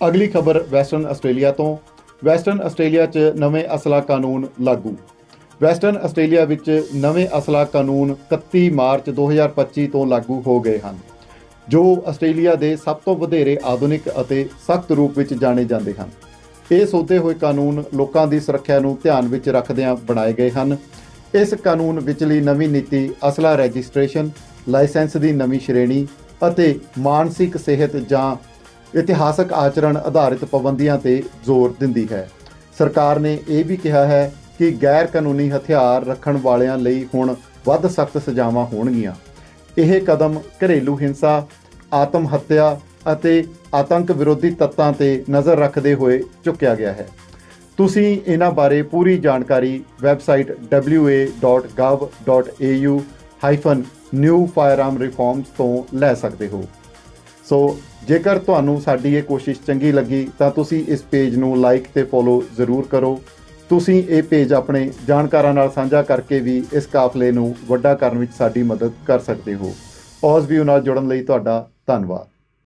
ਅਗਲੀ ਖਬਰ western Australia ਤੋਂ। ਵੈਸਟਰਨ ਆਸਟ੍ਰੇਲੀਆ 'ਚ ਨਵੇਂ ਅਸਲਾ ਕਾਨੂੰਨ ਲਾਗੂ। ਵੈਸਟਰਨ ਆਸਟ੍ਰੇਲੀਆ ਵਿੱਚ ਨਵੇਂ ਅਸਲਾ ਕਾਨੂੰਨ 31 ਮਾਰਚ 2025 ਤੋਂ ਲਾਗੂ ਹੋ ਗਏ ਹਨ, ਜੋ ਆਸਟ੍ਰੇਲੀਆ ਦੇ ਸਭ ਤੋਂ ਵਧੇਰੇ ਆਧੁਨਿਕ ਅਤੇ ਸਖਤ ਰੂਪ ਵਿੱਚ ਜਾਣੇ ਜਾਂਦੇ ਹਨ। ਇਹ ਸੋਧੇ ਹੋਏ ਕਾਨੂੰਨ ਲੋਕਾਂ ਦੀ ਸੁਰੱਖਿਆ ਨੂੰ ਧਿਆਨ ਵਿੱਚ ਰੱਖਦਿਆਂ ਬਣਾਏ ਗਏ ਹਨ। ਇਸ ਕਾਨੂੰਨ ਵਿਚਲੀ ਨਵੀਂ ਨੀਤੀ, ਅਸਲਾ ਰਜਿਸਟ੍ਰੇਸ਼ਨ, ਲਾਇਸੈਂਸ ਦੀ ਨਵੀਂ ਸ਼੍ਰੇਣੀ ਅਤੇ ਮਾਨਸਿਕ ਸਿਹਤ ਜਾਂ ਇਤਿਹਾਸਕ ਆਚਰਣ ਆਧਾਰਿਤ ਪਾਬੰਦੀਆਂ ਤੇ ਜ਼ੋਰ ਦਿੰਦੀ ਹੈ। ਸਰਕਾਰ ਨੇ ਇਹ ਵੀ ਕਿਹਾ ਹੈ ਕਿ ਗੈਰ ਕਾਨੂੰਨੀ ਹਥਿਆਰ ਰੱਖਣ ਵਾਲਿਆਂ ਲਈ ਹੁਣ ਵੱਧ ਸਖਤ ਸਜ਼ਾਵਾਂ ਹੋਣਗੀਆਂ। ਇਹ ਕਦਮ ਘਰੇਲੂ ਹਿੰਸਾ ਆਤਮ ਹੱਤਿਆ ਅਤੇ ਆਤੰਕ ਵਿਰੋਧੀ ਤੱਤਾਂ ਤੇ ਨਜ਼ਰ ਰੱਖਦੇ ਹੋਏ ਚੁੱਕਿਆ ਗਿਆ ਹੈ। ਤੁਸੀਂ ਇਹਨਾਂ ਬਾਰੇ ਪੂਰੀ ਜਾਣਕਾਰੀ ਵੈਬਸਾਈਟ wa.gov.au-new firearm reforms ਤੋਂ ਲੈ ਸਕਦੇ ਹੋ। ਸੋ ਜੇਕਰ ਤੁਹਾਨੂੰ ਸਾਡੀ ਇਹ ਕੋਸ਼ਿਸ਼ ਚੰਗੀ ਲੱਗੀ, ਤਾਂ ਤੁਸੀਂ ਇਸ ਪੇਜ ਨੂੰ ਲਾਈਕ ਤੇ ਫੋਲੋ ਜ਼ਰੂਰ ਕਰੋ। ਤੁਸੀਂ ਇਹ ਪੇਜ ਆਪਣੇ ਜਾਣਕਾਰਾਂ ਨਾਲ ਸਾਂਝਾ ਕਰਕੇ ਵੀ ਇਸ ਕਾਫਲੇ ਨੂੰ ਵੱਡਾ ਕਰਨ ਵਿੱਚ ਸਾਡੀ ਮਦਦ ਕਰ ਸਕਦੇ ਹੋ। ਔਜ਼ ਵੀਓ ਨਾਲ ਜੁੜਨ ਲਈ ਤੁਹਾਡਾ ਧੰਨਵਾਦ।